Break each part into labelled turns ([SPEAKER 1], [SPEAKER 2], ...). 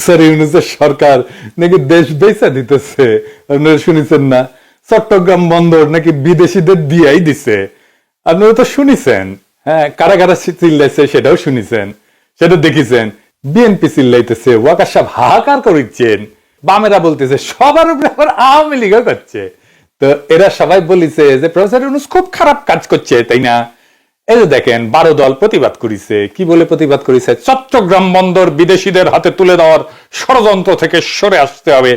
[SPEAKER 1] Professor ইউনুসের সরকার নাকি দেশ বেচা দিতেছে? আপনারা শুনেছেন না? চট্টগ্রাম বন্দর নাকি বিদেশিদের দিয়াই দিছে? আপনারা তো শুনেছেন। হ্যাঁ কারা কারা চিল্লাইছে, সেটাও শুনেছেন। সেটা দেখেছেন। বিএনপি চিল্লাইতেছে, ওয়াকার সাহেব হাহাকার করিচ্ছেন। বামেরা বলতেছে, সবার উপরে আবার আওয়ামী লীগও করছে। তো এরা সবাই বলিছে যে প্রফেসর ইউনুস খুব খারাপ কাজ করছে, তাই না? এই যে দেখেন, বারো দল প্রতিবাদ করেছে। কি বলে প্রতিবাদ করেছে? চট্টগ্রাম বন্দর বিদেশিদের হাতে তুলে দেওয়ার ষড়যন্ত্র থেকে সরে আসতে হবে।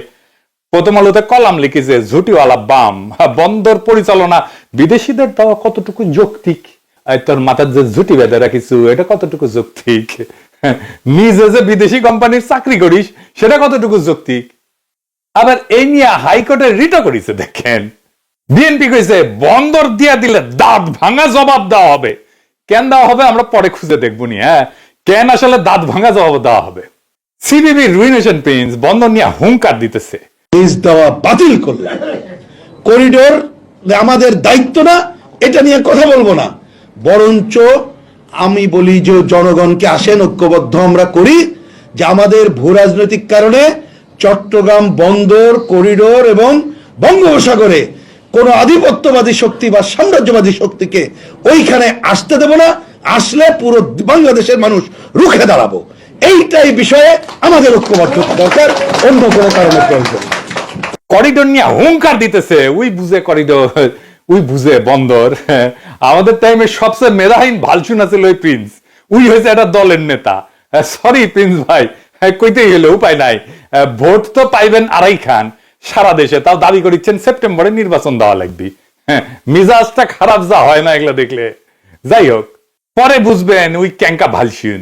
[SPEAKER 1] প্রথম আলোতে কলাম লিখেছে, ঝুটিওয়ালা বাম। বন্দর পরিচালনা বিদেশিদের দেওয়া কতটুকু যৌক্তিক? তোর মাথার যে ঝুটি বেঁধে রাখিছু, এটা কতটুকু যৌক্তিক? নিজে যে বিদেশি কোম্পানির চাকরি করিস, সেটা কতটুকু যৌক্তিক? আবার এই নিয়ে হাইকোর্টে রিটও করেছে, দেখেন। বিএনপি কইছে, বন্দর দিয়া দিলে দাঁত ভাঙা জবাব দেওয়া হবে। কেন দেওয়া হবে আমরা পরে খুঁজে দেখব নি হ্যাঁ? কেন আসলে দাঁত ভাঙা জবাব দেওয়া হবে? সিবিবি রুইনেশন পেন্স বন্দর নিয়ে হুঙ্কার দিতেছে।
[SPEAKER 2] লিজ দেওয়া বাতিল করলেন করিডোর আমাদের দায়িত্ব না, এটা নিয়ে কথা বলব না। বরঞ্চ আমি বলি যে জনগণকে আসেন, ঐক্যবদ্ধ আমরা করি যে আমাদের ভূ রাজনৈতিক কারণে চট্টগ্রাম বন্দর, করিডোর এবং বঙ্গোপসাগরে কোনো আধিপত্যবাদী শক্তি বা সাম্রাজ্যবাদী শক্তিকে ওইখানে আসতে দেব না, আসলে পুরো বাংলাদেশের মানুষ রুখে দাঁড়াবো। এইটাই বিষয়ে আমাদের ঐক্যবদ্ধ দরকার, অন্য কোনো কারণে প্রয়োজন
[SPEAKER 1] করিডোর নিয়ে হুঙ্কার দিতেছে, উই বুঝে করিডোর, উই বুঝে বন্দর। আমাদের টাইমে সবচেয়ে মেধাহীন ভালচুন আছে ওই প্রিন্স। উই হয়েছে একটা দলের নেতা। সরি প্রিন্স ভাই কইতেই গেলে উপায় নাই। ভোট তো পাইবেন আড়াই খান। সারা দেশে তাও দাবি করিচ্ছেন সেপ্টেম্বরে নির্বাচন দেওয়া লাগবে। হ্যাঁ, মিজাজটা খারাপ যা হয় না এগুলো দেখলে। যাই হোক পরে বুঝবেন উই ক্যাঙ্কা ভালসুন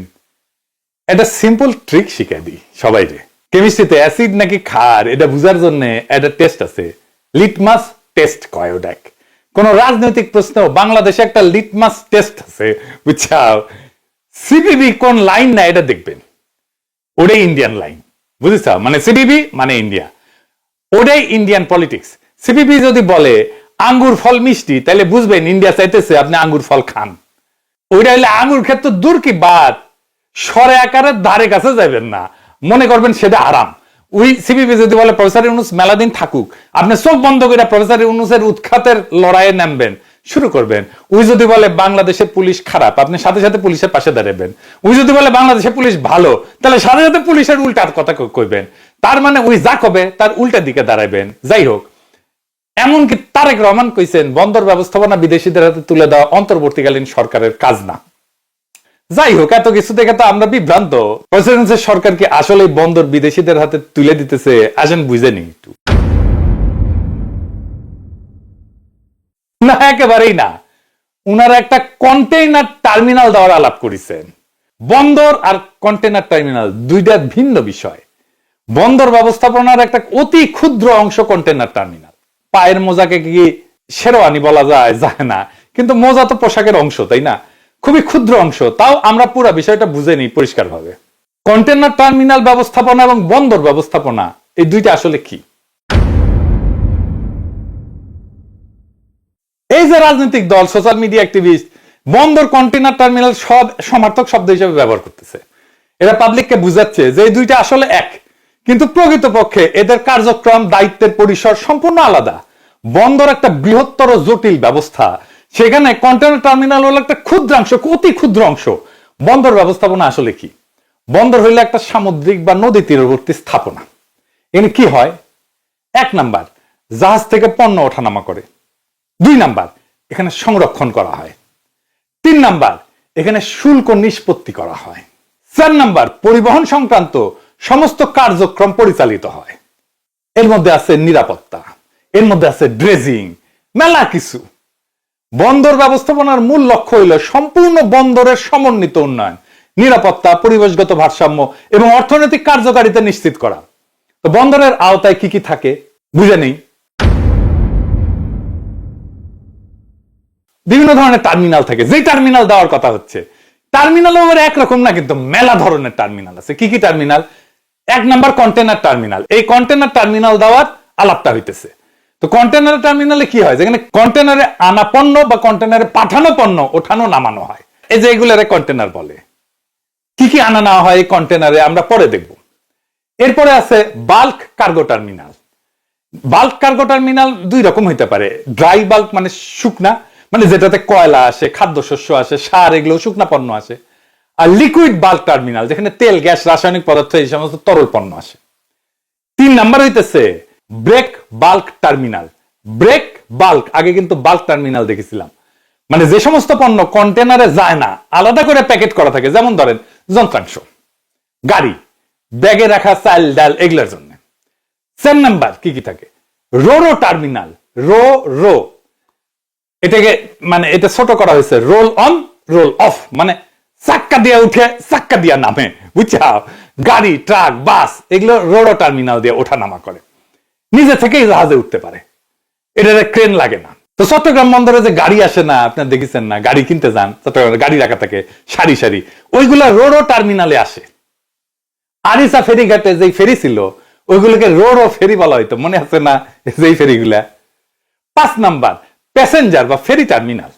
[SPEAKER 1] একটা সিম্পল ট্রিক শিখাই দিই সবাই রে। কেমিস্ট্রিতে অ্যাসিড নাকি ক্ষার এটা বুঝার জন্য একটা টেস্ট আছে। লিটমাস টেস্ট কয় ওটাক। কোন রাজনৈতিক প্রশ্ন বাংলাদেশে একটা লিটমাস টেস্ট আছে বুঝছাও? সিপিবি কোন লাইন না এটা দেখবেন। ওটাই ইন্ডিয়ান লাইন বুঝেছ? মানে সিপিবি মানে ইন্ডিয়া ওটাই ইন্ডিয়ান পলিটিক্স সিপিবি যদি বলে, আঙ্গুর ফল মিষ্টি তাহলে বুঝবেন ইন্ডিয়া চাইতেছে আপনি আঙ্গুর ফল খান। ওইটা হলে আঙ্গুর ক্ষেত্র দূর কি বাদ সরে আকারের ধারে কাছে যাবেন না। মনে করবেন সেটা আরাম ওই সিবিবি যদি বলে, প্রফেসর ইউনুস মেলাদিন থাকুক। আপনি চোখ বন্ধ করে প্রফেসর ইউনুসের উৎখাতের লড়াইয়ে নামবেন। শুরু করবেন। ওই যদি বলে বাংলাদেশের পুলিশ খারাপ আপনি সাথে সাথে পুলিশের পাশে দাঁড়াবেন। ওই যদি বলে বাংলাদেশের পুলিশ ভালো তাহলে সাথে সাথে পুলিশের উল্টার কথা কইবেন। তার মানে ওই যা কবে তার উল্টা দিকে দাঁড়াবেন যাই হোক, এমনকি তারেক রহমান কইছেন, বন্দর ব্যবস্থাপনা বিদেশিদের হাতে তুলে দেওয়া অন্তর্বর্তীকালীন সরকারের কাজ না। যাই হোক, এত কিছু থেকে তো আমরা বিভ্রান্ত। প্রেসিডেন্সের সরকার কি আসলে বন্দর বিদেশিদের হাতে তুলে দিতেছে? আসেন বুঝে নি একটু। না, একেবারেই না। উনারা একটা কন্টেইনার টার্মিনাল দেওয়ার আলাপ করেছেন। বন্দর আর কন্টেইনার টার্মিনাল দুইটা ভিন্ন বিষয়। বন্দর ব্যবস্থাপনার একটা অতি ক্ষুদ্র অংশ কন্টেনার টার্মিনাল পায়ের মোজাকে কি শেরওয়ানি বলা যায়? যায় না। কিন্তু মোজা তো পোশাকের অংশ, তাই না? খুবই ক্ষুদ্র অংশ। তাও আমরা পুরো বিষয়টা বুঝে নিই পরিষ্কারভাবে। কন্টেনার টার্মিনাল ব্যবস্থাপনা এবং বন্দর ব্যবস্থাপনা, এই দুইটা আসলে কি? এই যে রাজনৈতিক দল সোশ্যাল মিডিয়া অ্যাক্টিভিস্ট বন্দর কন্টেনার টার্মিনাল সব সমার্থক শব্দ হিসেবে ব্যবহার করতেছে। এরা পাবলিককে বুঝাচ্ছে যে এই দুইটা আসলে এক। কিন্তু প্রকৃতপক্ষে এদের কার্যক্রম, দায়িত্বের পরিসর সম্পূর্ণ আলাদা। বন্দর একটা বৃহত্তর জটিল ব্যবস্থা। সেখানে কন্টেনার টার্মিনাল হলো একটা ক্ষুদ্রাংশ, অতি ক্ষুদ্র অংশ। বন্দর ব্যবস্থাপনা আসলে কি? বন্দর হইলে একটা সামুদ্রিক বা নদী তীরবর্তী স্থাপনা। এখানে কি হয়? এক নাম্বার, জাহাজ থেকে পণ্য ওঠানামা করে। দুই নাম্বার, এখানে সংরক্ষণ করা হয়। তিন নাম্বার, এখানে শুল্ক নিষ্পত্তি করা হয়। চার নাম্বার, পরিবহন সংক্রান্ত সমস্ত কার্যক্রম পরিচালিত হয়। এর মধ্যে আছে নিরাপত্তা, এর মধ্যে আছে ড্রেজিং মেলা কিছু। বন্দর ব্যবস্থাপনার মূল লক্ষ্য হইল সম্পূর্ণ বন্দরের সমন্বিত উন্নয়ন, নিরাপত্তা, পরিবেশগত ভারসাম্য এবং অর্থনৈতিক কার্যকারিতা নিশ্চিত করা। তো বন্দরের আওতায় কি কি থাকে, বুঝে নেই? বিভিন্ন ধরনের টার্মিনাল থাকে। যে টার্মিনাল দেওয়ার কথা হচ্ছে টার্মিনাল একরকম না, কিন্তু মেলা ধরনের টার্মিনাল আছে। কি কি টার্মিনাল? এক নাম্বার কন্টেনার টার্মিনাল এই কন্টেনার টার্মিনাল দেওয়ার আলাপটা হইতেছে। তো কন্টেনার টার্মিনালে কি হয়? যেখানে কন্টেনারে আনা পণ্য বা কন্টেনারে পাঠানো পণ্য, ওঠানো, নামানো হয়। এই যে এগুলারে কন্টেনার বলে। কি কি আনা নেওয়া হয় এই কন্টেনারে আমরা পরে দেখব। এরপরে আছে bulk cargo terminal bulk cargo terminal দুই রকম হইতে পারে। ড্রাই বাল্ক মানে শুকনা মানে যেটাতে কয়লা আসে, খাদ্যশস্য আসে, সার, এগুলো শুকনা পণ্য আসে। আর লিকুইড বাল্ক টার্মিনাল যেখানে তেল, গ্যাস, রাসায়নিক পদার্থ, এই সমস্ত তরল পণ্য আসে। তিন নাম্বার হইতেছে break bulk terminal break bulk আগে কিন্তু বাল্ক টার্মিনাল দেখেছিলাম। মানে যে সমস্ত পণ্য কন্টেনারে যায় না, আলাদা করে প্যাকেট করা থাকে। যেমন ধরেন, যন্ত্রাংশ, গাড়ি, ব্যাগে রাখা চাল, ডাল, এগুলোর জন্য। চার নাম্বার কি কি থাকে? Ro ro terminal ro ro. এটাকে মানে এটা ছোট করা হয়েছে। রোল অন রোল অফ মানে চাক্কা দিয়া উঠে চাক্কা দিয়া নামে বুঝছাও গাড়ি, ট্রাক, বাস, এগুলো রোডো টার্মিনাল দিয়ে ওঠা নামা করে। নিজে থেকেই জাহাজে উঠতে পারে। এটা ক্রেন লাগে না। তো চট্টগ্রাম বন্দরে যে গাড়ি আসে না, আপনার দেখেছেন না? গাড়ি কিনতে যান চট্টগ্রামে গাড়ি রাখা থাকে, সারি সারি। ওইগুলা রোডো টার্মিনালে আসে। আরিসা ফেরিঘাটে যে ফেরি ছিল, ওইগুলোকে রোডো ফেরি বলা হইতো। মনে আছে না? যেই ফেরিগুলা? পাঁচ নাম্বার, প্যাসেঞ্জার বা ফেরি টার্মিনাল।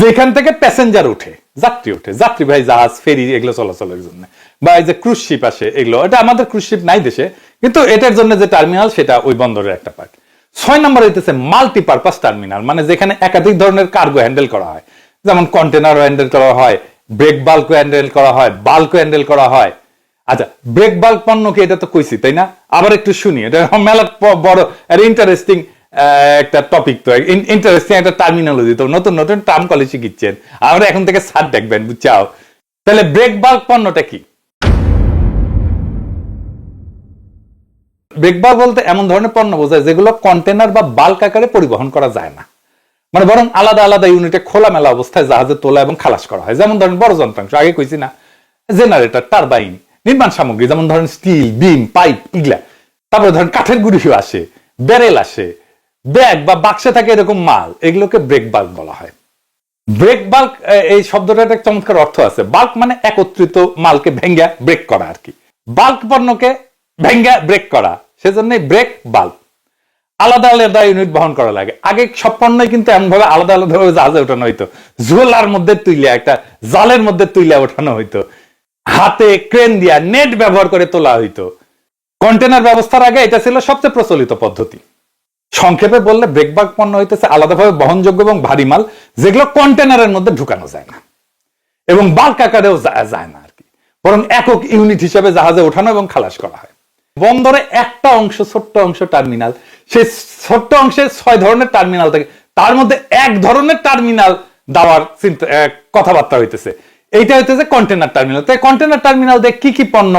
[SPEAKER 1] যেখান থেকে প্যাসেঞ্জার উঠে, যাত্রী উঠে যাত্রী ভাই জাহাজ, ফেরি, এগুলো চলাচলের জন্য। বা এই যে ক্রুজ শিপ আসে, এগুলো, এটা আমাদের ক্রুজ শিপ নাই দেশে, কিন্তু এটার জন্য যে টার্মিনাল সেটা ওই বন্দরের একটা পার্ট ছয় নম্বর হইতেছে মাল্টিপারপাস টার্মিনাল মানে যেখানে একাধিক ধরনের কার্গো হ্যান্ডেল করা হয়। যেমন কন্টেনার হ্যান্ডেল করা হয় ব্রেক বাল্কও হ্যান্ডেল করা হয় বাল্ক হ্যান্ডেল করা হয়। আচ্ছা ব্রেক বাল্ক পণ্য কি, এটা তো কইছি, তাই না? আবার একটু শুনি, এটা মেলা বড় ইন্টারেস্টিং একটা টপিক তো। ইন্টারেস্টিং একটা টার্মিনোলজি তো। নতুন নতুন টার্ম কলেজ শিখিচ্ছেন। আমরা এখন থেকে সার দেখবেন, বুঝছাও? তাহলে ব্রেক বাল্ক পণ্যটা কি? ব্রেক বাল্ক বলতে এমন ধরনের পণ্য বোঝায় যেগুলো কন্টেনার বা বাল্ক আকারে পরিবহন করা যায় না। মানে বরং আলাদা আলাদা ইউনিটে খোলামেলা অবস্থায় জাহাজে তোলা এবং খালাস করা হয়। যেমন ধরেন বড় যন্ত্রাংশ, আগে কইছি না। জেনারেটর টারবাইন নির্মাণ সামগ্রী, যেমন ধরেন স্টিল বিম পাইপ ইগলা তারপরে ধরেন কাঠের গুঁড়িও আসে ব্যারেল আসে ব্যাগ বা বাক্সে থাকে এরকম মাল, এগুলোকে ব্রেক বাল্ক বলা হয়। ব্রেক বাল্ক এই শব্দটার একটা চমৎকার অর্থ আছে। বাল্ক মানে একত্রিত মালকে ভেঙ্গা ব্রেক করা আর কি। বাল্ক পণ্যকে ভেঙ্গা ব্রেক করা সেজন্য ব্রেক বাল্ক আলাদা আলাদা ইউনিট বহন করা লাগে। আগে সব পণ্যই কিন্তু এমন ভাবে আলাদা আলাদা ভাবে জাহাজে ওঠানো হইতো। ঝোলার মধ্যে তুইলে, একটা জালের মধ্যে তুইলে ওঠানো হইতো। হাতে ক্রেন দিয়া নেট ব্যবহার করে তোলা হইতো। কন্টেনার ব্যবস্থার আগে এটা ছিল সবচেয়ে প্রচলিত পদ্ধতি। সংক্ষেপে বললে ব্রেকবাক পণ্য হইতেছে আলাদাভাবে বহনযোগ্য এবং ভারী মাল, যেগুলো কন্টেনারের মধ্যে ঢুকানো যায় না এবং বাল্ক আকারেও যায় না আর কি। বরং একক ইউনিট হিসেবে জাহাজে ওঠানো এবং খালাস করা হয়। বন্দরে একটা অংশ, ছোট্ট অংশ টার্মিনাল, সেই ছোট্ট অংশে ছয় ধরনের টার্মিনাল থাকে। তার মধ্যে এক ধরনের টার্মিনাল দেওয়ার কথাবার্তা হইতেছে। এইটা হইতেছে কন্টেনার টার্মিনাল। তাই কন্টেনার টার্মিনাল দিয়ে কি কি পণ্য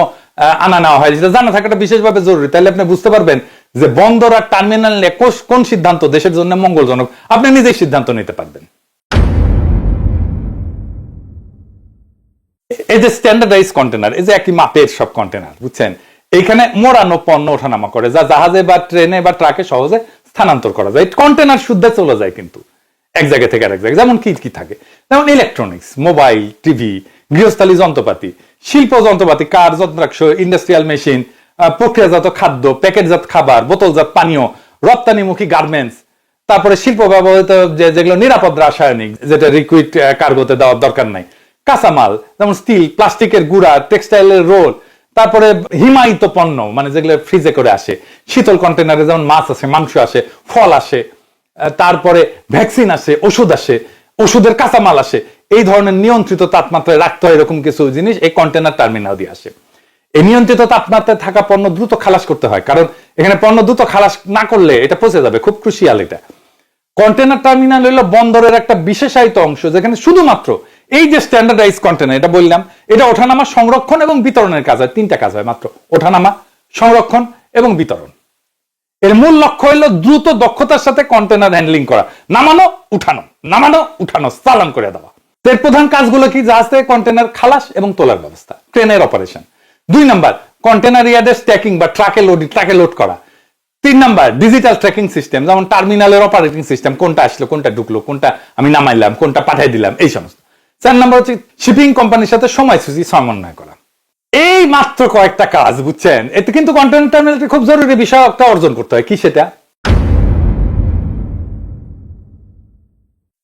[SPEAKER 1] আনা নেওয়া হয়? যেটা জানা থাকাটা বিশেষভাবে জরুরি। তাহলে আপনি বুঝতে পারবেন যে বন্দর আর টার্মিনাল নিয়ে কোন সিদ্ধান্ত দেশের জন্য মঙ্গলজনক? আপনি নিজেই সিদ্ধান্ত নিতে পারবেন। এই যে স্ট্যান্ডার্ডাইজ কন্টেনার এই যে একই মাপের সব কন্টেনার বুঝছেন? এইখানে মোড়ানো পণ্য ওঠানামা করে, যা জাহাজে বা ট্রেনে বা ট্রাকে সহজে স্থানান্তর করা যায়। কন্টেনার শুদ্ধে চলে যায় কিন্তু, এক জায়গা থেকে আরেক জায়গায়। যেমন কি কি থাকে? যেমন ইলেকট্রনিক্স মোবাইল টিভি গৃহস্থালী যন্ত্রপাতি, শিল্প যন্ত্রপাতি, কার, যন্ত্রাংশ ইন্ডাস্ট্রিয়াল মেশিন প্রক্রিয়াজাত খাদ্য, প্যাকেটজাত খাবার, বোতলজাত পানীয়, রপ্তানিমুখী গার্মেন্টস তারপরে শিল্প ব্যবহৃত যে যেগুলো নিরাপদ রাসায়নিক, যেটা লিকুইড কার্গোতে দেওয়ার দরকার নাই। কাঁচামাল, যেমন স্টিল প্লাস্টিকের গুড়া টেক্সটাইলের রোল তারপরে হিমায়িত পণ্য মানে যেগুলো ফ্রিজে করে আসে। শীতল কন্টেনারে যেমন মাছ আসে, মাংস আসে, ফল আসে তারপরে ভ্যাকসিন আসে, ওষুধ আসে, ওষুধের কাঁচামাল আসে। এই ধরনের নিয়ন্ত্রিত তাপমাত্রায় রাখতে হয় এরকম কিছু জিনিস, এই কন্টেনার টার্মিনাল দিয়ে আসে। এই নিয়ন্ত্রিত তাপমাত্রায় থাকা পণ্য দ্রুত খালাস করতে হয়। কারণ এখানে পণ্য দ্রুত খালাস না করলে এটা পচে যাবে। খুব ক্রুশিয়াল এটা। কন্টেনার টার্মিনাল হলো বন্দরের একটা বিশেষায়িত অংশ যেখানে শুধুমাত্র এই যে স্ট্যান্ডার্ডাইজ কন্টেনার এটা বললাম, এটা ওঠানামা, সংরক্ষণ এবং বিতরণের কাজ হয়। তিনটা কাজ হয় মাত্র। ওঠানামা, সংরক্ষণ এবং বিতরণ। এর মূল লক্ষ্য হলো দ্রুত দক্ষতার সাথে কন্টেনার হ্যান্ডলিং করা। নামানো, উঠানো। নামানো, উঠানো চালান করে দেওয়া। এর প্রধান কাজগুলো কি? জাহাজ থেকে কন্টেনার খালাস এবং তোলার ব্যবস্থা। ট্রেনের অপারেশন দুই নাম্বার কন্টেনার ইয়ার্ডের স্ট্যাকিং বা ট্রাকে লোড ট্রাকে লোড করা। তিন নাম্বার ডিজিটাল ট্র্যাকিং সিস্টেম যেমন টার্মিনালের অপারেটিং সিস্টেম কোনটা আসলো, কোনটা ঢুকলো, কোনটা আমি নামাইলাম, কোনটা পাঠাই দিলাম, এই সমস্ত। চার নাম্বার হচ্ছে শিপিং কোম্পানির সাথে সময়সূচি সমন্বয় করা। এই মাত্র কয়েকটা কাজ, বুঝছেন? এতে কিন্তু কন্টেন্ট টার্মিনালটি খুব জরুরি বিষয় একটা অর্জন করতে হয়। কি সেটা?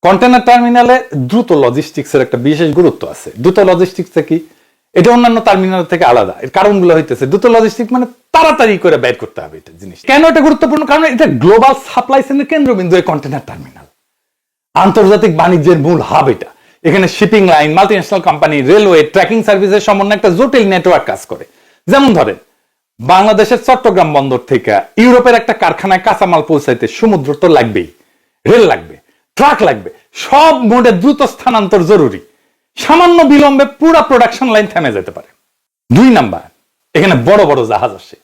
[SPEAKER 1] কন্টেনার টার্মিনালে দ্রুত লজিস্টিক্স এর একটা বিশেষ গুরুত্ব আছে। দ্রুত লজিস্টিক্স কি? এটা অন্যান্য টার্মিনাল থেকে আলাদা। এর কারণগুলো হইতেছে। দ্রুত লজিস্টিক মানে তাড়াতাড়ি করে বের করতে হবে এটা জিনিস। কেন এটা গুরুত্বপূর্ণ? কারণ এটা গ্লোবাল সাপ্লাই চেনের কেন্দ্রবিন্দু এই কন্টেনার টার্মিনাল আন্তর্জাতিক বাণিজ্যের মূল হাব এটা। এখানে shipping line multinational company railway tracking সার্ভিসের সমন্বয়ে একটা জটিল নেটওয়ার্ক কাজ করে। যেমন ধরেন, বাংলাদেশের চট্টগ্রাম বন্দর থেকে ইউরোপের একটা কারখানায় কাঁচামাল পৌঁছাইতে সমুদ্র তো লাগবেই। রেল লাগবে, ট্রাক লাগবে। সব মোডে দ্রুত স্থানান্তর জরুরি। সামান্য বিলম্বে পুরো প্রোডাকশন লাইন থেমে যেতে পারে। দুই নাম্বার, এখানে বড় বড় জাহাজ আসে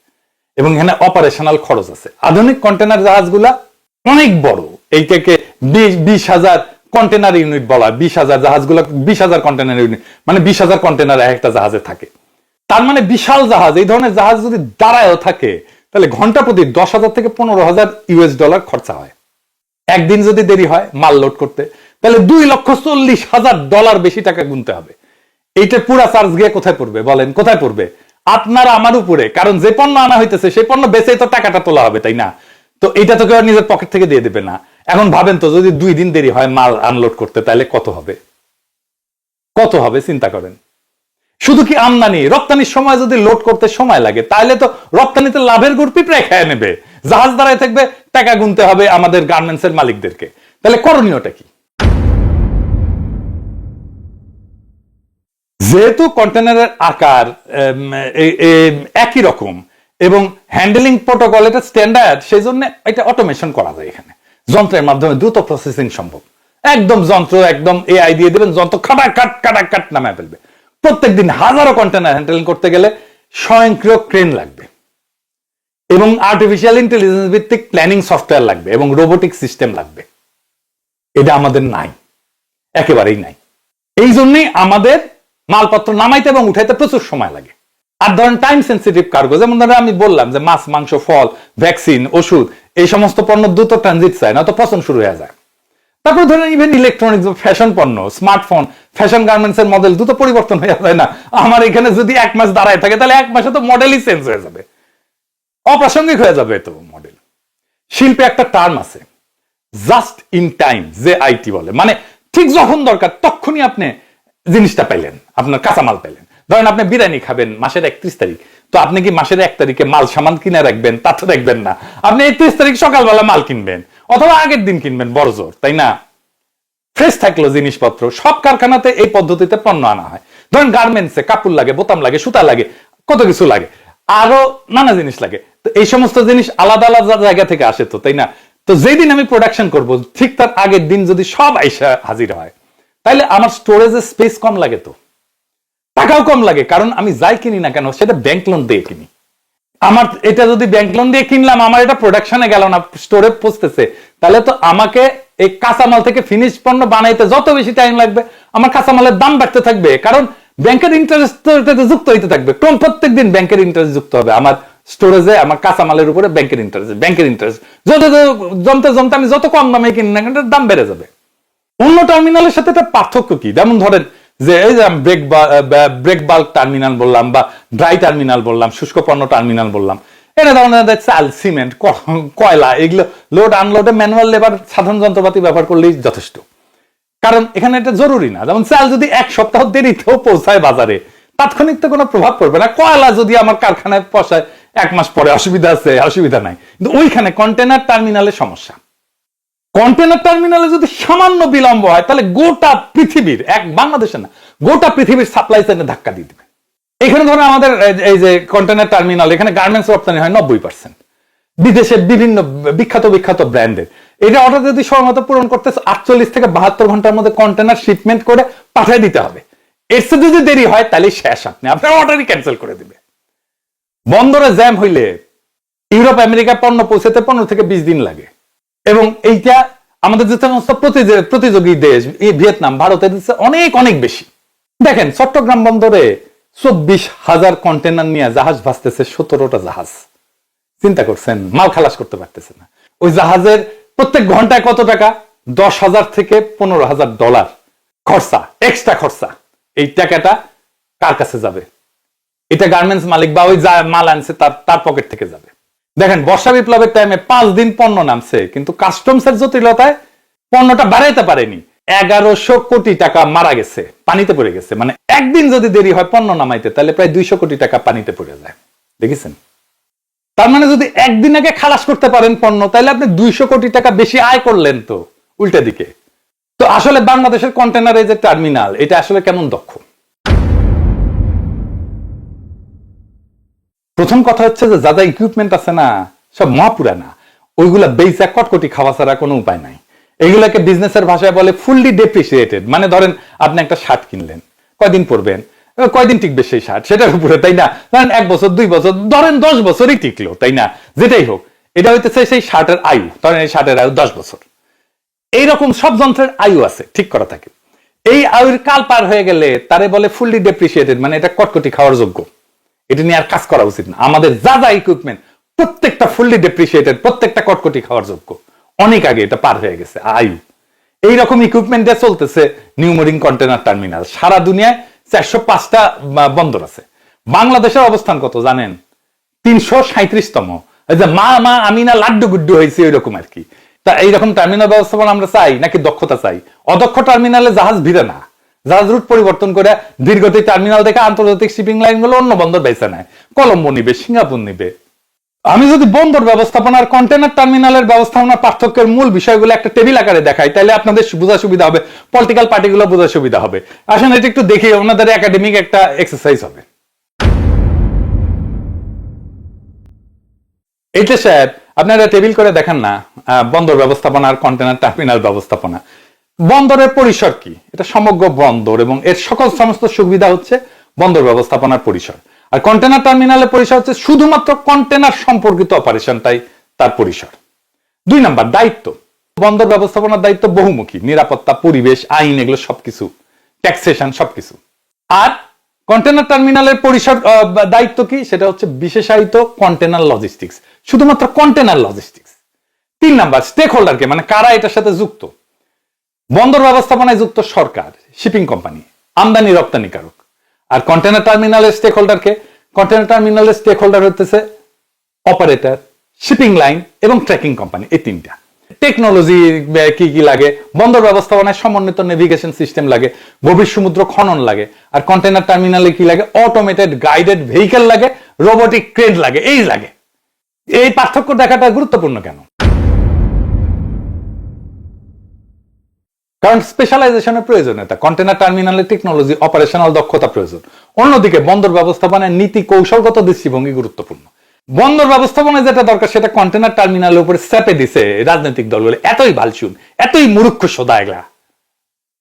[SPEAKER 1] এবং এখানে অপারেশনাল খরচ আছে। আধুনিক কন্টেনার জাহাজগুলা অনেক বড়। এইটাকে বিশ- হাজার কন্টেনার ইউনিট বলা বিশ হাজার জাহাজগুলো, বিশ হাজার কন্টেনার ইউনিট মানে বিশ হাজার কন্টেনার একটা জাহাজে থাকে। তার মানে বিশাল জাহাজ। এই ধরনের জাহাজ যদি দাঁড়ায়ও থাকে, তাহলে ঘণ্টা প্রতি দশ হাজার থেকে পনেরো হাজার ইউএস ডলার খরচা হয়। একদিন যদি দেরি হয়, মাল লোড করতে। তাহলে দুই লক্ষ চল্লিশ হাজার ডলার বেশি টাকা গুনতে হবে। এইটা পুরা চার্জ গিয়ে কোথায় পড়বে বলেন? কোথায় পড়বে? আপনার আমার উপরে। কারণ যে পণ্য আনা হইতেছে সেই পণ্য বেচে তো টাকাটা তোলা হবে, তাই না? তো এটা তো কেউ নিজের পকেট থেকে দিয়ে দেবে না। এখন ভাবেন তো, যদি দুই দিন দেরি হয় মাল আনলোড করতে, তাহলে কত হবে? কত হবে, চিন্তা করেন। শুধু কি আমদানি? রপ্তানির সময় যদি লোড করতে সময় লাগে, তাহলে তো রপ্তানিতে লাভের গুড় পিঁপড়ে খেয়ে নেবে। জাহাজ দাঁড়ায় থাকবে, টাকা গুনতে হবে আমাদের গার্মেন্টস এর মালিকদেরকে। তাহলে করণীয়টা কি? যেহেতু কন্টেনারের আকার একই রকম এবং হ্যান্ডেলিং প্রোটোকল এটা স্ট্যান্ডার্ড সেই জন্য এটা অটোমেশন করা যায় এখানে। যন্ত্রের মাধ্যমে দ্রুত প্রসেসিং সম্ভব। একদম যন্ত্র, একদম এআই দিয়ে দেবেন, যন্ত্র খাটা কাট কাটা কাট নামায় ফেলবে। হাজারো কন্টেনার হ্যান্ডেলিং করতে গেলে স্বয়ংক্রিয় ক্রেন লাগবে। এবং আর্টিফিশিয়াল ইন্টেলিজেন্স ভিত্তিক প্ল্যানিং সফটওয়্যার লাগবে এবং রোবোটিক সিস্টেম লাগবে। এটা আমাদের নাই। একেবারেই নাই। এই জন্যই আমাদের মালপত্র নামাইতে এবং উঠাইতে প্রচুর সময় লাগে। আর ধরেন টাইম সেন্সিটিভ কার্গো যেমন ধরেন আমি বললাম যে মাছ, মাংস, ফল ভ্যাকসিন ওষুধ, এই সমস্ত পণ্য দ্রুত ট্রানজিট চায় না, তো পচন শুরু হয়ে যায়। তারপর ধরেন ইভেন ইলেকট্রনিক্স ফ্যাশন পণ্য স্মার্টফোন ফ্যাশন গার্মেন্টস এর মডেল দ্রুত পরিবর্তন হয়ে যায় না। আমার এখানে যদি এক মাস দাঁড়ায় থাকে, তাহলে এক মাসে তো মডেলই চেঞ্জ হয়ে যাবে। অপ্রাসঙ্গিক হয়ে যাবে তো মডেল শিল্পে একটা টার্ম আছে জাস্ট ইন টাইম যে আইটি বলে। মানে ঠিক যখন দরকার তখনই আপনি জিনিসটা পাইলেন, আপনার কাঁচামাল পাইলেন। ধরেন আপনি বিরিয়ানি খাবেন মাসের একত্রিশ তারিখ, তো আপনি কি মাসের এক তারিখে মাল সামান কিনে রাখবেন? তা তো রাখবেন না। আপনি একত্রিশ তারিখ সকালবেলা মাল কিনবেন, অথবা আগের দিন কিনবেন বড় জোর তাই না? ফ্রেশ থাকল জিনিসপত্র, সব কারখানাতে এই পদ্ধতিতে পণ্য আনা হয়। ধরেন গার্মেন্টসে কাপড় লাগে, বোতাম লাগে, সুতা লাগে, কত কিছু লাগে, আরও নানা জিনিস লাগে। তো এই সমস্ত জিনিস আলাদা আলাদা জায়গা থেকে আসে তো, তাই না? তো যেদিন আমি প্রোডাকশন করব, ঠিক তার আগের দিন যদি সব আইসা হাজির হয় তাহলে আমার স্টোরেজের স্পেস কম লাগে তো। টাকাও কম লাগে, কারণ আমি যাই কিনি না কেন, সেটা ব্যাংক লোন দিয়ে কিনি। আমার এটা যদি ব্যাংক লোন দিয়ে কিনলাম, আমার এটা প্রোডাকশনে গেল না স্টোরে পৌঁছতেছে, তাহলে তো আমাকে এই কাঁচামাল থেকে ফিনিশ পণ্য বানাইতে যত বেশি টাইম লাগবে, আমার কাঁচামালের দাম বাড়তে থাকবে, কারণ ব্যাংকের ইন্টারেস্ট তো যুক্ত হইতে থাকবে। কোন প্রত্যেক দিন ব্যাংকের ইন্টারেস্ট যুক্ত হবে? আমার স্টোরেজে আমার কাঁচামালের উপরে ব্যাংকের ইন্টারেস্ট ব্যাংকের ইন্টারেস্ট যত জমতে জমতে আমি যত কম দামে কিনি না দাম বেড়ে যাবে। অন্য টার্মিনালের সাথে একটা পার্থক্য কি? যেমন ধরেন যে এই যে ব্রেক ব্রেক বাল্ক টার্মিনাল বললাম বা ড্রাই টার্মিনাল বললাম, শুষ্ক পণ্য টার্মিনাল বললাম। এটা ধরেন এদের চাল সিমেন্ট কয়লা, এগুলো লোড আনলোডে ম্যানুয়াল লেবার সাধারণ যন্ত্রপাতি ব্যবহার করলেই যথেষ্ট। কারণ এখানে এটা জরুরি না। যেমন চাল যদি এক সপ্তাহ দেরিতেও পৌঁছায় বাজারে, তাৎক্ষণিক তো কোনো প্রভাব পড়বে না। কয়লা যদি আমার কারখানায় পৌঁছায় এক মাস পরে অসুবিধা আছে, অসুবিধা নাই। কিন্তু ওইখানে কন্টেনার টার্মিনালে সমস্যা। কন্টেনার টার্মিনালে যদি সামান্য বিলম্ব হয়, তাহলে গোটা পৃথিবীর, এক বাংলাদেশে না, গোটা পৃথিবীর সাপ্লাই চেনে ধাক্কা দিয়ে দিবে। এখানে ধরো আমাদের, এই- যে কন্টেনার টার্মিনাল এখানে গার্মেন্টস রপ্তানি হয় নব্বই পার্সেন্ট বিদেশের বিভিন্ন বিখ্যাত বিখ্যাত ব্র্যান্ডের। এটা অর্ডার যদি সময়মতো পূরণ করতে আটচল্লিশ থেকে বাহাত্তর ঘণ্টার মধ্যে কন্টেনার শিপমেন্ট করে পাঠিয়ে দিতে হবে। এর সাথে যদি দেরি হয়, তাহলে শেষ আপনি। আপনার অর্ডারই ক্যান্সেল করে দিবে। বন্দরে জ্যাম হইলে ইউরোপ, আমেরিকা পণ্য পৌঁছাতে পনেরো থেকে বিশ দিন লাগে। এবং এইটা আমাদের যে সমস্ত প্রতিযোগী- দেশ ভিয়েতনাম, ভারতের অনেক অনেক বেশি। দেখেন, চট্টগ্রাম বন্দরে চব্বিশ হাজার কন্টেনার নিয়ে জাহাজ ভাসতেছে, সতেরোটা জাহাজ। চিন্তা করছেন, মাল খালাস করতে পারতেছে না। ওই জাহাজের প্রত্যেক ঘন্টায় কত টাকা? দশ হাজার থেকে পনেরো হাজার ডলার খরচা এক্সট্রা খরচা। এই টাকাটা কার কাছে যাবে? এটা গার্মেন্টস মালিক বা ওই যা মাল আনছে তার পকেট থেকে যাবে। দেখেন, বর্ষা বিপ্লবের টাইমে পাঁচ দিন পণ্য নামছে, কিন্তু কাস্টমসের জটিলতায় পণ্যটা বাড়াইতে পারেনি। এগারোশো কোটি টাকা মারা গেছে, পানিতে পড়ে গেছে। মানে একদিন যদি দেরি হয় পণ্য নামাইতে, তাহলে প্রায় দুইশো কোটি টাকা পানিতে পড়ে যায়। দেখেছেন? তার মানে যদি একদিন আগে খালাস করতে পারেন পণ্য, তাহলে আপনি দুইশো কোটি টাকা বেশি আয় করলেন তো, উল্টা দিকে। তো আসলে বাংলাদেশের কন্টেনারে যে টার্মিনাল এটা আসলে কেমন দক্ষ? প্রথম কথা হচ্ছে যে যা যা ইকুইপমেন্ট আছে না, সব মহাপুরানা ওইগুলা বেইসা কটকটি খাওয়া ছাড়া কোনো উপায় নাই। এগুলাকে বিজনেসের ভাষায় বলে ফুললি ডেপ্রিসিয়েটেড মানে ধরেন আপনি একটা শার্ট কিনলেন, কয়দিন পরবেন? কয়দিন টিকবে সেই শার্ট? সেটার উপরে, তাই না? ধরেন এক বছর, দুই বছর, ধরেন দশ বছরই টিকলো, তাই না? যেটাই হোক, এটা হইতেছে সেই শার্টের আয়ু। ধরেন এই শার্টের আয়ু দশ বছর। এইরকম সব যন্ত্রের আয়ু আছে, ঠিক করা থাকে। এই আয়ুর কাল পার হয়ে গেলে তারে বলে ফুললি ডেপ্রিসিয়েটেড মানে এটা কটকটি খাওয়ার যোগ্য। এটা নিয়ে আর কাজ করা উচিত না। আমাদের যা যা ইকুইপমেন্ট প্রত্যেকটা ফুললি ডেপ্রিসিয়েটেড প্রত্যেকটা কটকটি খাওয়ার যোগ্য। অনেক আগে এটা পার হয়ে গেছে, আয়ু। এইরকম ইকুইপমেন্ট দিয়ে চলতেছে নিউমোরিং কন্টেনার টার্মিনাল সারা দুনিয়ায় চারশো পাঁচটা বন্দর আছে। বাংলাদেশের অবস্থান কত জানেন? তিনশো সাঁত্রিশতম যে মা মা, আমি না লাড্ডু গুড্ডু হয়েছে এরকম আর কি। তা এইরকম টার্মিনাল ব্যবস্থাপনা আমরা চাই নাকি দক্ষতা চাই? অদক্ষ টার্মিনালে জাহাজ ভিড়ে না। জাহাজ রুট পরিবর্তন করে দীর্ঘতি টার্মিনাল থেকে আন্তর্জাতিক শিপিং লাইনগুলো অন্য বন্দর বেছে নেয়। কলম্বো নিবে, সিঙ্গাপুর নিবে। আমি যদি বন্দর ব্যবস্থাপনার কন্টেনার টার্মিনালের ব্যবস্থাপনার পার্থক্যের মূল বিষয়গুলো একটা টেবিল আকারে দেখাই, তাহলে আপনাদের বোঝা সুবিধা হবে পলিটিক্যাল পার্টিগুলো বোঝা সুবিধা হবে। আসলে এটা একটু দেখি, ওনাদের একাডেমিক একটা এক্সারসাইজ হবে। এইটা সাহেব আপনারা টেবিল করে দেখেন না বন্দর ব্যবস্থাপনা আর কন্টেনার টার্মিনাল ব্যবস্থাপনা। বন্দরের পরিসর কি? এটা সমগ্র বন্দর এবং এর সকল সমস্ত সুবিধা হচ্ছে বন্দর ব্যবস্থাপনার পরিসর। আর কন্টেনার টার্মিনালের পরিসর হচ্ছে শুধুমাত্র কন্টেনার সম্পর্কিত অপারেশনটাই তার পরিসর। দুই নাম্বার, দায়িত্ব। বন্দর ব্যবস্থাপনার দায়িত্ব বহুমুখী। নিরাপত্তা, পরিবেশ, আইন এগুলো সবকিছু। ট্যাক্সেশন সবকিছু। আর কন্টেনার টার্মিনালের পরিসর দায়িত্ব কি? সেটা হচ্ছে বিশেষায়িত কন্টেনার লজিস্টিক্স শুধুমাত্র কন্টেনার লজিস্টিক্স তিন নাম্বার স্টেক হোল্ডারকে মানে কারা এটার সাথে যুক্ত? বন্দর ব্যবস্থাপনায় যুক্ত সরকার শিপিং কোম্পানি আমদানি রপ্তানিকারক আর কন্টেনার টার্মিনালের স্টেক হোল্ডারকে কন্টেনার টার্মিনালের স্টেক হোল্ডার হতেছে অপারেটর শিপিং লাইন এবং ট্র্যাকিং কোম্পানি এই তিনটা। টেকনোলজি কি কি লাগে? বন্দর ব্যবস্থাপনায় সমন্বিত নেভিগেশন সিস্টেম লাগে, গভীর সমুদ্র খনন লাগে, আর কন্টেনার টার্মিনালে কি লাগে? অটোমেটেড গাইডেড ভেহিকেল লাগে রোবোটিক ক্রেন লাগে, এই লাগে। এই পার্থক্য দেখাটা গুরুত্বপূর্ণ কেন? কারণ স্পেশালাইজেশনের প্রয়োজনীয়তা। কন্টেনার টার্মিনালে টেকনোলজি অপারেশনাল দক্ষতা প্রয়োজন। অন্যদিকে বন্দর ব্যবস্থাপনায় নীতি কৌশলগত দৃষ্টিভঙ্গি গুরুত্বপূর্ণ। বন্দর ব্যবস্থাপনায় যেটা দরকার, সেটা কন্টেনার টার্মিনালের উপরে স্যাপে দিছে রাজনৈতিক দলগুলো। এতই বালচুন এতই মূর্খ সোদা এগুলা।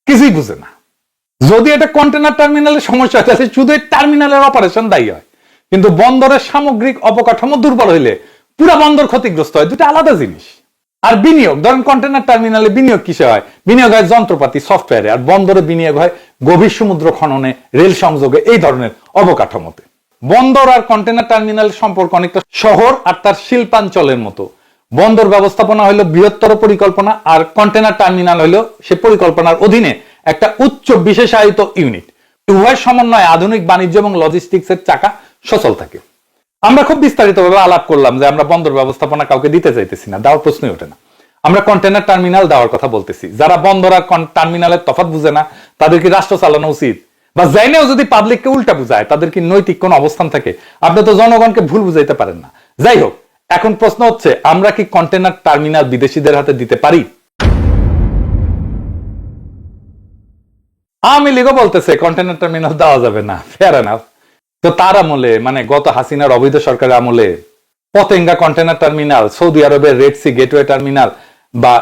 [SPEAKER 1] কিছুই বুঝে না। যদি এটা কন্টেনার টার্মিনালের সমস্যা হয়, তাহলে শুধু টার্মিনালের অপারেশন দায়ী হয়। কিন্তু বন্দরের সামগ্রিক অবকাঠামো দুর্বল হইলে পুরা বন্দর ক্ষতিগ্রস্ত হয়, দুটো আলাদা জিনিস। আর বিনিয়োগ, ধরেন কন্টেনার টার্মিনালে বিনিয়োগ কিসে হয়? বিনিয়োগ হয় যন্ত্রপাতি সফটওয়্যারে আর বন্দরে বিনিয়োগ হয় গভীর সমুদ্র খননে, রেল সংযোগে, এই ধরনের অবকাঠামোতে। বন্দর আর কন্টেনার টার্মিনাল সম্পর্ক অনেকটা শহর আর তার শিল্পাঞ্চলের মতো। বন্দর ব্যবস্থাপনা হলো বৃহত্তর পরিকল্পনা আর কন্টেনার টার্মিনাল হলো সে পরিকল্পনার অধীনে একটা উচ্চ বিশেষায়িত ইউনিট উভয় সমন্বয়ে আধুনিক বাণিজ্য এবং লজিস্টিক্স এর চাকা সচল থাকে। আমরা খুব বিস্তারিতভাবে আলাপ করলাম যে আমরা বন্দর ব্যবস্থাপনা কাউকে দিতে চাইতেছি না, দেওয়ার প্রশ্নই ওঠে না। আমরা কন্টেনার টার্মিনাল দেওয়ার কথা বলতেছি। যারা বন্দর আর টার্মিনালের তফাৎ বুঝে না, তাদের কি রাষ্ট্র চালানো উচিত? বা জাইনেও যদি পাবলিককে উল্টা বুঝায়, তাদের কি নৈতিক কোন অবস্থান থাকে? আপনি তো জনগণকে ভুল বুঝাইতে পারেন না। যাই হোক, এখন প্রশ্ন হচ্ছে, আমরা কি কন্টেনার টার্মিনাল বিদেশিদের হাতে দিতে পারি? আওয়ামী লীগও বলতেছে কন্টেনার টার্মিনাল দেওয়া যাবে না। ফেয়ার এনাফ তো তার আমলে মানে গত হাসিনার অবৈধ সরকারের আমলে, পতেঙ্গা কন্টেনার টার্মিনাল সৌদি আরবের রেড সি গেটওয়ে টার্মিনাল বা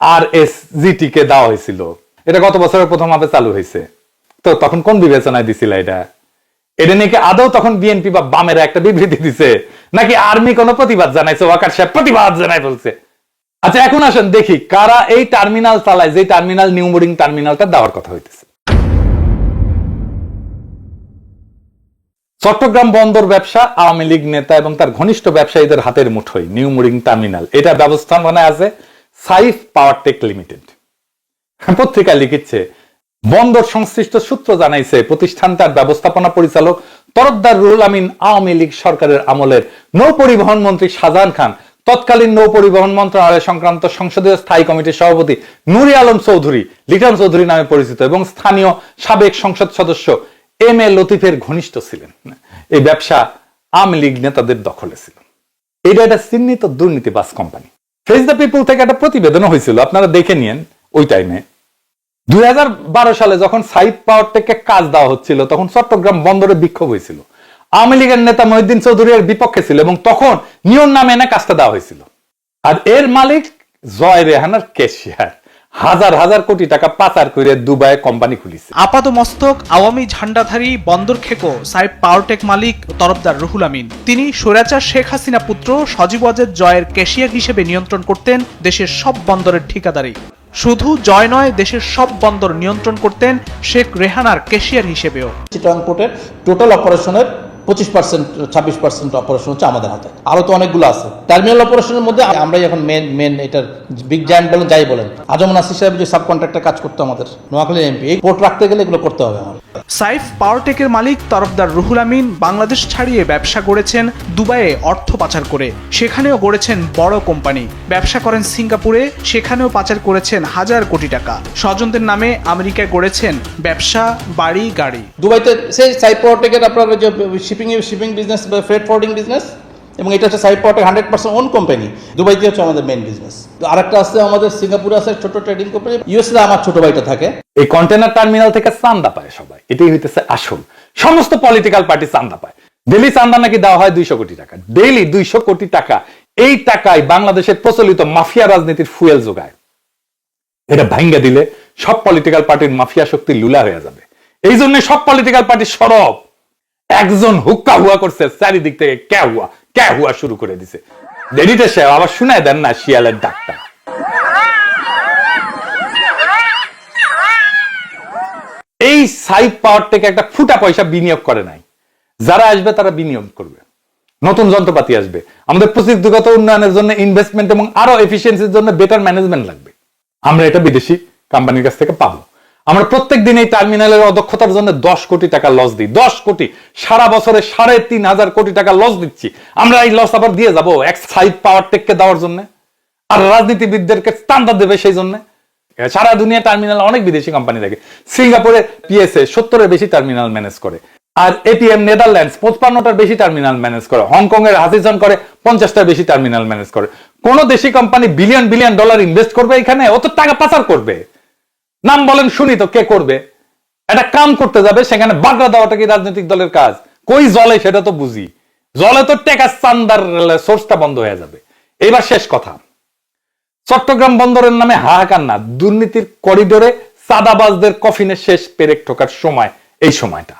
[SPEAKER 1] আর এস জিটি কে দেওয়া হয়েছিল। এটা গত বছরের প্রথম ভাবে চালু হয়েছে। তো তখন কোন বিবেচনায় দিছিল এটা? এটা নিয়ে আদৌ তখন বিএনপি বা বামেরা একটা বিবৃতি দিছে? নাকি আর্মি কোনো প্রতিবাদ জানাইছে? ওয়াকার সাহেব প্রতিবাদ জানাই বলছে। আচ্ছা এখন আসেন দেখি, কারা এই টার্মিনাল চালায় যে টার্মিনাল নিউমোরিং টার্মিনালটা দেওয়ার কথা হইতেছে। চট্টগ্রাম বন্দর ব্যবসা, আওয়ামী লীগ নেতা এবং তার ঘনিষ্ঠ ব্যবসায়ীদের হাতের মুঠোয় নিউ মুরিং টার্মিনাল। এটা ব্যবস্থাপনায় আছে সাইফ পাওয়ার টেক লিমিটেড। পত্রিকা লিখিচ্ছে বন্দর সংশ্লিষ্ট সূত্র জানাইছে প্রতিষ্ঠানটার ব্যবস্থাপনা পরিচালক তরফদার রুহুল আমিন আওয়ামী লীগ সরকারের আমলের নৌ পরিবহন মন্ত্রী শাহজাহান খান, তৎকালীন নৌ পরিবহন মন্ত্রণালয় সংক্রান্ত সংসদীয় স্থায়ী কমিটির সভাপতি নুরি আলম চৌধুরী, লিটন চৌধুরী নামে পরিচিত এবং স্থানীয় সাবেক সংসদ সদস্য এম এ লতিফের ঘনিষ্ঠ ছিলেন। এই ব্যবসা আওয়ামী লীগ নেতাদের দখলে ছিল। এটা একটা চিহ্নিত দুর্নীতিবাস কোম্পানি। ফেস দ্য পিপুল থেকে একটা প্রতিবেদন হয়েছিল। আপনারা দেখে নিয়েন ওই টাইমে দুই হাজার বারো সালে যখন সাইদ পাওয়ার থেকে কাজ দেওয়া হচ্ছিল, তখন চট্টগ্রাম বন্দরে বিক্ষোভ হয়েছিল। আওয়ামী লীগের নেতা মহিউদ্দিন চৌধুরীর বিপক্ষে ছিল এবং তখন নিয়ম নামে এনে কাজটা দেওয়া হয়েছিল। আর এর মালিক জয় রেহানার কেশিয়ার হাজার হাজার কোটি টাকা পাচার করে দুবাই কোম্পানি খুলিছে।
[SPEAKER 3] আপাত মস্তক আওয়ামী ঝান্ডাধারী বন্দর খেকো সাইপ পাওয়ারটেক মালিক তরফদার রুহুল আমিন। তিনি স্বৈরাচার শেখ হাসিনা পুত্র সজীব ওয়াজেদ জয়ের ক্যাশিয়ার হিসেবে নিয়ন্ত্রণ করতেন দেশের সব বন্দরের ঠিকাদারি শুধু জয় নয় দেশের সব বন্দর নিয়ন্ত্রণ করতেন শেখ রেহানার ক্যাশিয়ার হিসেবেও।
[SPEAKER 4] চিটাং পোর্টের টোটাল অপারেশনের পঁচিশ পার্সেন্ট ছাব্বিশ পার্সেন্ট অপারেশন হচ্ছে আমাদের হাতে। আরও তো অনেকগুলো আছে। টার্মিনাল অপারেশনের মধ্যে আমরাই এখন মেন মেন এটার বিগ জায়ান্ট বলেন, যাই বলেন। আজম নাসির সাহেব যে সাব কন্ট্রাক্টে কাজ করতো আমাদের নোয়াখালী এমপি এই পোর্ট রাখতে গেলে এগুলো করতে হবে আমার।
[SPEAKER 3] সাইফ পাওয়ারটেকের মালিক তরফদার রুহুল আমিন বাংলাদেশ ছাড়িয়ে ব্যবসা করেছেন দুবাইয়ে অর্থ পাচার করে। সেখানেও গড়েছেন বড় কোম্পানি। ব্যবসা করেন সিঙ্গাপুরে, সেখানেও পাচার করেছেন হাজার কোটি টাকা। স্বজনদের নামে আমেরিকায় গড়েছেন ব্যবসা, বাড়ি, গাড়ি।
[SPEAKER 4] দুবাইতে সেই সাইফ পাওয়ারটেকের আপনার যে শিপিং শিপিং বিজনেস বা ফ্রেড ফোর্ডিং বিজনেস এবং এটা হচ্ছে Saif Powertec hundred percent own company দুবাইতে হচ্ছে আমাদের মেন বিজনেস আরেকটা আছে আমাদের সিঙ্গাপুরে আছে ছোট ট্রেডিং কোম্পানি ইউএসএ আমার ছোট ভাইটা থাকে।
[SPEAKER 1] এই কন্টেনার টার্মিনাল থেকে চান্দা পায় সবাই। এটাই হইতেছে আসল। সমস্ত পলিটিক্যাল পার্টি চান্দা পায়। ডেলি চান্দা নাকি দেওয়া হয় দুইশো কোটি টাকা। ডেইলি দুইশো কোটি টাকা। এই টাকায় বাংলাদেশের প্রচলিত মাফিয়া রাজনীতির ফুয়েল যোগায়। এটা ভাঙ্গা দিলে সব পলিটিক্যাল পার্টির মাফিয়া শক্তি লুলা হয়ে যাবে। এই জন্য সব পলিটিক্যাল পার্টি সরব। একজন হুক্কা হুয়া করছে, চারিদিক থেকে ক্যা হুয়া। ক্যা হুয়া শুরু করে দিছে। দেরিতে সে আবার শুনায় দেন না শিয়ালের ডাকটা। এই সাইড পাওয়ার থেকে একটা ফুটা পয়সা বিনিয়োগ করে নাই। যারা আসবে তারা বিনিয়োগ করবে। নতুন যন্ত্রপাতি আসবে। আমাদের প্রযুক্তিগত উন্নয়নের জন্য ইনভেস্টমেন্ট এবং আরও এফিসিয়েন্সির জন্য বেটার ম্যানেজমেন্ট লাগবে। আমরা এটা বিদেশি কোম্পানির কাছ থেকে পাবো। আমরা প্রত্যেক দিন এই টার্মিনালের অদক্ষতার জন্য দশ কোটি টাকা লস দিই। দশ কোটি। সারা বছরে সাড়ে তিন হাজার কোটি টাকা লস দিচ্ছি। আমরা এই লস আবার দিয়ে যাব এক সাইড পাওয়ার টেককে দেওয়ার জন্য। আর রাজনীতিবিদদেরকে স্থানটা দেবে সেই জন্য। সারা দুনিয়া টার্মিনাল অনেক বিদেশি কোম্পানি থাকে সিঙ্গাপুরে পিএসএ সত্তরের বেশি টার্মিনাল ম্যানেজ করে। আর এটিএম নেদারল্যান্ডস পঁচপান্নটার বেশি টার্মিনাল ম্যানেজ করে। হংকং এর হাসিজন করে, পঞ্চাশটার বেশি টার্মিনাল ম্যানেজ করে। কোন দেশি company billion billion dollar invest করবে এখানে? ও তো টাকা পাচার করবে। নাম বলেন, শুনি তো, কে করবে? একটা কাম করতে যাবে, সেখানে বাগড়া দেওয়াটা কি রাজনৈতিক দলের কাজ? কই জলে, সেটা তো বুঝি। জলে তো টেকা চান্দার সোর্সটা বন্ধ হয়ে যাবে। এবার শেষ কথা। চট্টগ্রাম বন্দরের নামে হাহাকার না। দুর্নীতির করিডোরে সাদাবাজদের কফিনে শেষ পেরেক ঠোকার সময়, এই সময়টা।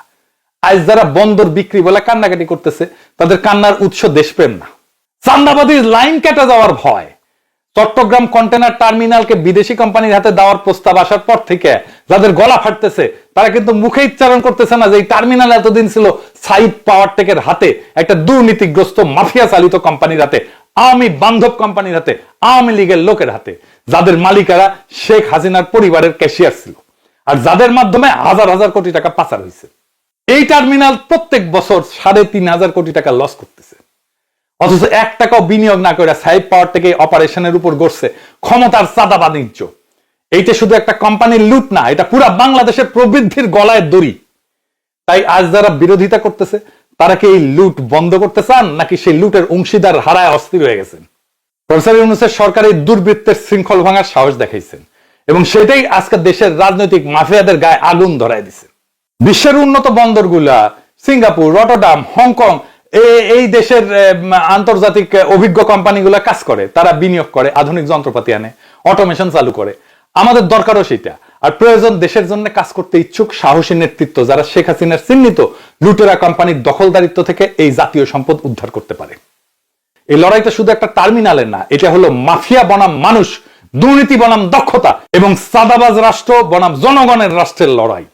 [SPEAKER 1] আজ যারা বন্দর বিক্রি বলে কান্নাকাটি করতেছে, তাদের কান্নার উৎস দেশপ্রেম না। চান্দাবাদীর লাইন কেটে যাওয়ার ভয়। চট্টগ্রাম কন্টেনার টার্মিনালকে বিদেশি কোম্পানির হাতে দেওয়ার প্রস্তাব আসার পর থেকে যাদের গলা ফাটতেছে, তারা কিন্তু মুখে উচ্চারণ করতেছে না যে এই টার্মিনাল এতদিন ছিল সাইড পাওয়ার টেকের হাতে, একটা দুর্নীতিগ্রস্ত মাফিয়া চালিত কোম্পানির হাতে আওয়ামী বান্ধব কোম্পানির হাতে আওয়ামী লীগের লোকের হাতে, যাদের মালিকারা শেখ হাসিনার পরিবারের ক্যাশিয়ার ছিল। আর যাদের মাধ্যমে হাজার হাজার কোটি টাকা পাচার হয়েছে। এই টার্মিনাল প্রত্যেক বছর সাড়ে তিন হাজার কোটি টাকা লস করতেছে। অথচ এক টাকাও বিনিয়োগ না করে সাইড পাওয়ার থেকে অপারেশনের উপর গড়ছে। ক্ষমতার চাঁদা বাণিজ্য এইটা শুধু একটা কোম্পানির লুট না, এটা পুরা বাংলাদেশের প্রবৃদ্ধির গলায় দড়ি। তাই আজ যারা বিরোধিতা করতেছে, তারা কি এই লুট বন্ধ করতে চান, নাকি সেই লুটের অংশীদার হারায় অস্থির হয়ে গেছেন? প্রফেসর ইউনুসের সরকার এই দুর্বৃত্তের শৃঙ্খল ভাঙার সাহস দেখাইছেন, এবং সেটাই আজকে দেশের রাজনৈতিক মাফিয়াদের গায়ে আগুন ধরায় দিছে। বিশ্বের উন্নত বন্দরগুলা, সিঙ্গাপুর রটরডাম হংকং এই দেশের আন্তর্জাতিক অভিজ্ঞ কোম্পানিগুলো কাজ করে, তারা বিনিয়োগ করে, আধুনিক যন্ত্রপাতি আনে, অটোমেশন চালু করে। আমাদের দরকারও সেটা। আর প্রয়োজন দেশের জন্য কাজ করতে ইচ্ছুক, সাহসী নেতৃত্ব, যারা শেখ হাসিনার চিহ্নিত লুটেরা কোম্পানির দখলদারিত্ব থেকে এই জাতীয় সম্পদ উদ্ধার করতে পারে। এই লড়াইটা শুধু একটা টার্মিনালের না, এটা হলো মাফিয়া বনাম মানুষ, দুর্নীতি বনাম দক্ষতা এবং সাদাবাজ রাষ্ট্র বনাম জনগণের রাষ্ট্রের লড়াই।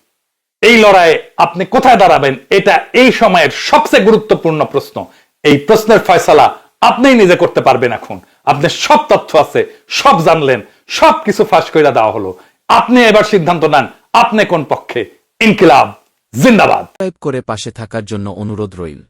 [SPEAKER 1] এই লড়াইয়ে আপনি কোথায় দাঁড়াবেন? এটা এই সময়ের সবচেয়ে গুরুত্বপূর্ণ প্রশ্ন। এই প্রশ্নের ফয়সালা আপনিই নিজে করতে পারবেন এখন। আপনার সব তথ্য আছে, সব জানলেন সব কিছু ফাঁস করে দেওয়া হলো। আপনি এবার সিদ্ধান্ত নেন, আপনি কোন পক্ষে? ইনকিলাব, জিন্দাবাদ।
[SPEAKER 5] টাইপ করে পাশে থাকার জন্য অনুরোধ রইল।